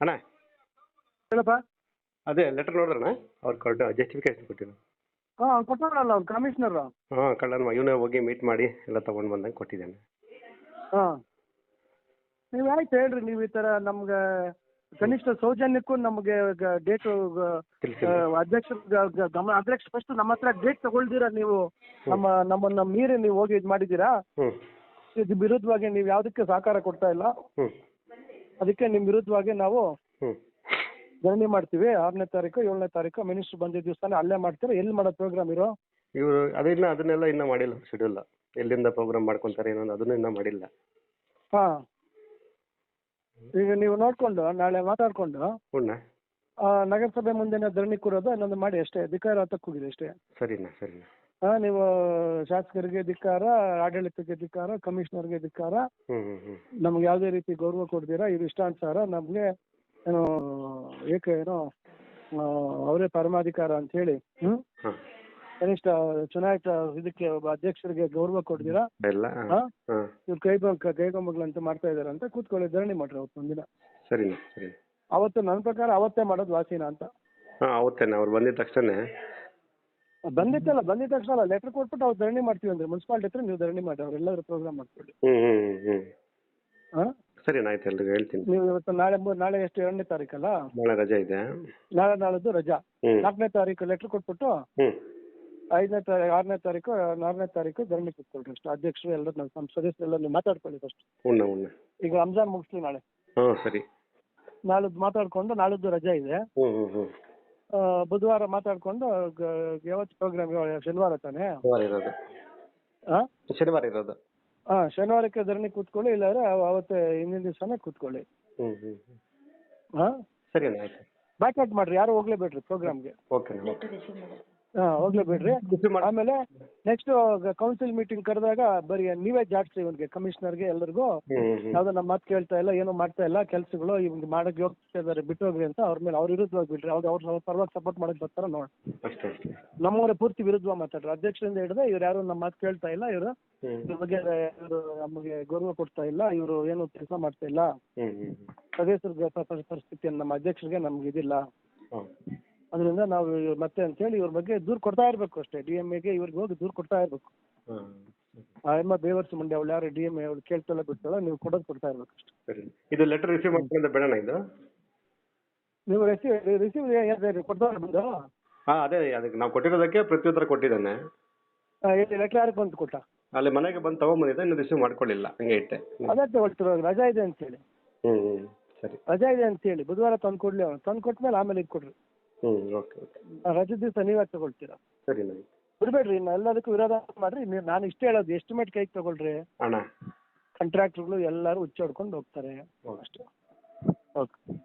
ಅಣ್ಣ? ಹೇಳಪ್ಪ. ಅದೇ ಲೆಟರ್ ನೋಡಿದ್ರಣ್ಣ? ಅವ್ರು ಕೊಟ್ಟು ಜಸ್ಟಿಫಿಕೇಶನ್ ಕೊಟ್ಟಿದ್ರು ಹಾಂ ಕೊಟ್ಟವರಲ್ಲ ಅವ್ರು ಕಮಿಷನರು ಹಾಂ ಕಳ್ಳನ ಇವನೇ ಹೋಗಿ ಮೀಟ್ ಮಾಡಿ ಎಲ್ಲ ತೊಗೊಂಡು ಬಂದಂಗೆ ಕೊಟ್ಟಿದ್ದೇನೆ. ಹಾಂ. ನೀವು ಆಯ್ತು ಹೇಳ್ರಿ ನೀವು ಈ ಥರ ನಮ್ಗೆ ಕನಿಷ್ಠ ಸೌಜನ್ಯಕ್ಕೂ ನಮಗೆ ಡೇಟ್ ಅಧ್ಯಕ್ಷ ಗಮನ ಅಧ್ಯಕ್ಷ ಫಸ್ಟ್ ನಮ್ಮ ಹತ್ರ ಡೇಟ್ ತಗೊಳ್ದಿರ ನೀವು. ನಮ್ಮ ನಮ್ಮನ್ನ ಮೀರಿ ನೀವು ಹೋಗಿ ಇದು ಮಾಡಿದ್ದೀರಾ? ಹ್ಞೂ ಇದು ವಿರುದ್ಧವಾಗಿ ನೀವು ಯಾವುದಕ್ಕೆ ಸಹಕಾರ ಕೊಡ್ತಾ ಇಲ್ಲ? ಅದಕ್ಕೆ ನಿಮ್ಮ ವಿರುದ್ಧವಾಗಿ ನಾವು ಧರಣಿ ಮಾಡ್ತೀವಿ. ಆರನೇ ತಾರೀಕು ಏಳನೇ ತಾರೀಕು ಮಿನಿಸ್ಟರ್ ಬಂದಿದ್ದ ದಿವಸನೇ ಅಲ್ಲೇ ಮಾಡ್ತೀರಾ? ಎಲ್ಲಿ ಮಾಡೋ ಪ್ರೋಗ್ರಾಮ್ ಇರೋ? ಇವರು ಅದನ್ನ ಅದನ್ನೆಲ್ಲ ಇನ್ನೂ ಮಾಡಿಲ್ಲ ಶೆಡ್ಯೂಲ್ ಎಲ್ಲಿಂದ ಪ್ರೋಗ್ರಾಮ್ ಮಾಡ್ಕೊಂತಾರೆ ಏನೋ ಅದನ್ನ ಇನ್ನೂ ಮಾಡಿಲ್ಲ. ಹಾ. ಈಗ ನೀವು ನೋಡ್ಕೊಂಡು ನಾಳೆ ಮಾತಾಡ್ಕೊಂಡು ಆ ನಗರಸಭೆ ಮುಂದೆನೇ ಧರಣಿ ಕೂರೋದು ಇನ್ನೊಂದು ಮಾಡಿ ಅಷ್ಟೇ. ಅಧಿಕಾರ ಹತ್ತಕ್ಕೆ ಹೋಗಿದೆ ಅಷ್ಟೇ. ಸರಿನಾ ಸರಿನಾ. ಹಾಂ ನೀವು ಶಾಸಕರಿಗೆ ಧಿಕ್ಕಾರ ಆಡಳಿತಕ್ಕೆ ಧಿಕ್ಕಾರ ಕಮಿಷನರ್ಗೆ ಧಿಕ್ಕಾರ. ನಮ್ಗ್ ಯಾವದೇ ರೀತಿ ಗೌರವ ಕೊಡ್ತೀರಾ? ಇದು ಇಷ್ಟಾನುಸಾರ ನಮಗೆ ಏನು ಏಕೆ ಏನೋ ಆ, ಅವರೇ ಪರಮಾಧಿಕಾರ ಅಂತ ಹೇಳಿ ಕನಿಷ್ಠ ಚುನಾಯಿತ ಇದಕ್ಕೆ ಒಬ್ಬ ಅಧ್ಯಕ್ಷರಿಗೆ ಗೌರವ ಕೊಡ್ತೀರಾ? ಇವ್ರು ಕೈ ಕೈಗೊಂಬಗಳಂತ ಮಾಡ್ತಾ ಇದಾರೆ ಅಂತ ಕೂತ್ಕೊಳ್ಳಿ ಧರಣಿ ಮಾಡ್ರಿ ಅವತ್ತು ಒಂದಿನ. ಸರಿನಾ ಸರಿ ಅವತ್ತು ನನ್ನ ಪ್ರಕಾರ ಅವತ್ತೇ ಮಾಡೋದು ವಾಸಿನ ಅಂತ. ಅವತ್ತೇನೆ ಅವ್ರು ಬಂದಿದ ತಕ್ಷಣ ಬಂದಿತ್ತಲ್ಲ ಬಂದಿದ ತಕ್ಷಣ ಅಲ್ಲ ಲೆಟರ್ ಕೊಟ್ಬಿಟ್ಟು ಅವ್ರು ಧರಣಿ ಮಾಡ್ತೀವಿ ಅಂದ್ರೆ ಮುನ್ಸಿಪಾಲ್ಟಿ ಹತ್ರ ನೀವು ಧರಣಿ ಮಾಡಿ ಅವ್ರೆಲ್ಲರೂ ಪ್ರೋಗ್ರಾಮ್ ಮಾಡ್ಕೊಳ್ಳಿ. ಹ್ಮ್ ಹ್ಮ್ ಹಾಂ ಸರಿನಾ ಆಯ್ತು ಎಲ್ರಿಗೂ ಹೇಳ್ತೀನಿ. ನೀವು ಇವತ್ತು ನಾಳೆ ನಾಳೆ ಎಷ್ಟು ಎರಡನೇ ತಾರೀಕಲ್ಲ ನಾಳೆ ರಜೆ ಇದೆ. ನಾಳೆ ನಾಳದ್ದು ರಜಾ. ಹ್ಞೂ ನಾಲ್ಕನೇ ತಾರೀಕು ಲೆಟರ್ ಕೊಟ್ಬಿಟ್ಟು ಹ್ಞೂ ಐದನೇ ತಾರೀಕು ಆರನೇ ತಾರೀಕು ಆರನೇ ತಾರೀಕು ಧರಣಿ ಕೂತ್ಕೊಳ್ರಿ ಅಷ್ಟು. ಅಧ್ಯಕ್ಷರು ಎಲ್ಲರೂ ನಮ್ಮ ಸದಸ್ಯರೆಲ್ಲ ನೀವು ಮಾತಾಡ್ಕೊಳ್ಳಿ ಫಸ್ಟ್ ಉಣ್ಣ ಉಣ್ಣ. ಈಗ ರಂಜಾನ್ ಮುಗಿಸ್ಲಿ ನಾಳೆ. ಹಾಂ ಸರಿ. ನಾಳೆದು ಮಾತಾಡ್ಕೊಂಡು ನಾಳೆದ್ದು ರಜಾ ಇದೆ. ಹ್ಞೂ ಹ್ಞೂ ಆ, ಬುಧವಾರ ಮಾತಾಡ್ಕೊಂಡು ಗ- ಯಾವತ್ತು ಪ್ರೋಗ್ರಾಮ್ ಶನಿವಾರ ತಾನೇ? ಶನಿವಾರ ಇರೋದು. ಹಾಂ ಶನಿವಾರ ಇರೋದು. ಹಾಂ ಶನಿವಾರಕ್ಕೆ ಧರಣಿ ಕೂತ್ಕೊಳ್ಳಿ ಇಲ್ಲಾಂದ್ರೆ ಅವ- ಅವತ್ತೇ ಹಿಂದಿನ ದಿವಸನೇ ಕೂತ್ಕೊಳ್ಳಿ. ಹಾ ಹ್ಞೂ ಹ್ಞೂ ಹಾಂ ಸರಿ ಅಣ್ಣ ಆಯ್ತು. ಮಾಡ್ರಿ ಯಾರು ಹೋಗ್ಲೇಬೇಡ್ರಿ ಪ್ರೋಗ್ರಾಮ್ಗೆ ಓಕೆ ಓಕೆ. ಹಾಂ ಹೋಗ್ಲೇಬೇಡ್ರಿ ರಿಸೀವ್ ಮಾಡಿ. ಆಮೇಲೆ ನೆಕ್ಸ್ಟ್ ಕೌನ್ಸಿಲ್ ಮೀಟಿಂಗ್ ಕರೆದಾಗ ಬರೀ ನೀವೇ ಜಾಡ್ಸಿ ಇವನ್ಗೆ ಕಮಿಷನರ್ಗೆ ಎಲ್ಲರಿಗೂ ಯಾವ್ದೋ ನಮ್ಮ ಮಾತು ಕೇಳ್ತಾ ಇಲ್ಲ ಏನೋ ಮಾಡ್ತಾ ಇಲ್ಲ ಕೆಲಸಗಳು ಇವ್ಗೆ ಮಾಡಕ್ಕೆ ಹೋಗ್ತಾ ಇದಾರೆ ಬಿಟ್ಟು ಹೋಗ್ರಿ ಅಂತ ಅವ್ರ ಮೇಲೆ ಅವ್ರ ವಿರುದ್ಧ ಬಿಡ್ರಿ ಅವ್ರು ಅವ್ರ ಪರವಾಗಿ ಸಪೋರ್ಟ್ ಮಾಡಕ್ ಬರ್ತಾರ ನೋಡಿ. ಅಷ್ಟೇ ಅಷ್ಟೇ. ನಮ್ಮವರೇ ಪೂರ್ತಿ ವಿರುದ್ಧವಾಗಿ ಮಾತಾಡ್ರಿ. ಅಧ್ಯಕ್ಷರಿಂದ ಹಿಡಿದು ಇವ್ರು ಯಾರು ನಮ್ಮ ಮಾತು ಕೇಳ್ತಾ ಇಲ್ಲ ಇವರು ಇವ್ರ ಬಗ್ಗೆ ಇವರು ನಮಗೆ ಗೌರವ ಕೊಡ್ತಾ ಇಲ್ಲ ಇವರು ಏನು ಕೆಲಸ ಮಾಡ್ತಾ ಇಲ್ಲ. ಸದಸ್ಯರ ಪ- ಪ- ಪರಿಸ್ಥಿತಿಯನ್ನು ನಮ್ಮ ಅಧ್ಯಕ್ಷರಿಗೆ ನಮ್ಗೆ ಇದಿಲ್ಲ. ಅದರಿಂದ ನಾವು ಮತ್ತೆ ಅಂತ ಹೇಳಿ ಇವ್ರ ಬಗ್ಗೆ ದೂರು ಕೊಡ್ತಾ ಇರಬೇಕು ಅಷ್ಟೇ. ಡಿ ಎಂ ಎಗೆ ಇವ್ರಿಗೆ ಹೋಗಿ ದೂರು ಕೊಡ್ತಾ ಇರಬೇಕು. ಹಾಂ ಆ ಎಮ್ಮ ಬೇವರ್ಸ್ ಮಂಡಿ ಅವಳು ಯಾರು ಡಿ ಎಂ ಎ ಅವಳು ಕೇಳ್ತಲ್ಲ ಬಿಡ್ತಾಳೆ ನೀವು ಕೊಡೋದು ಕೊಡ್ತಾ ಇರ್ಬೇಕು ಅಷ್ಟೇ. ಸರಿ. ಇದು ಲೆಟರ್ ರಿಸೀವ್ ಮಾಡ್ಕೊಂಡ್ರೆ ಬೇಡಣ್ಣ ಇದು? ನೀವು ರಿಸೀವ್ ರಿಸೀವ್ ಕೊಡ್ತಾರೆ ಬಂದು? ಹಾ ಅದೇ ಅದಕ್ಕೆ ನಾವು ಕೊಟ್ಟಿರೋದಕ್ಕೆ ಪ್ರತ್ಯುತ್ತರ ಕೊಟ್ಟಿದ್ದಾನೆ. ಲೆಟರ್ ಯಾರಿಗೆ ಬಂದು ಕೊಟ್ಟ ಅಲ್ಲಿ ಮನೆಗೆ ಬಂದು ತೊಗೊಂಬಂದಿದ್ದೆ ಇನ್ನು ರಿಸೀವ್ ಮಾಡ್ಕೊಳ್ಳಿಲ್ಲ. ಹಂಗೆ ಇಟ್ಟೆ. ಅದೇ ತಗೊಳ್ತಿರೋ ರಜಾ ಇದೆ ಅಂತ ಹೇಳಿ ಹ್ಮ್. ಸರಿ. ರಜಾ ಇದೆ ಅಂತೇಳಿ ಬುಧವಾರ ತಂದು ಕೊಡ್ಲಿ ಅವ್ನು ತಂದು ಕೊಟ್ಮೇಲೆ ಆಮೇಲೆ ಇದು ಕೊಡ್ರಿ ಹ್ಞೂ ಓಕೆ ಓಕೆ ರಜೆ ದಿವಸ ನೀವೇ ತಗೊಳ್ತೀರಾ? ಸರಿ ನಾ ಬಿಡ್ಬೇಡ್ರಿ ಇನ್ನು ಎಲ್ಲದಕ್ಕೂ ವಿರೋಧ ಮಾಡ್ರಿ. ನೀವು ನಾನು ಇಷ್ಟೇ ಹೇಳೋದು ಎಸ್ಟಿಮೇಟ್ ಕೈಗೆ ತಗೊಳ್ರಿ. ಅಣ್ಣ. ಕಾಂಟ್ರಾಕ್ಟ್ರುಗಳು ಎಲ್ಲರೂ ಹುಚ್ಚಾಡ್ಕೊಂಡು ಹೋಗ್ತಾರೆ. ಅಷ್ಟೇ. ಓಕೆ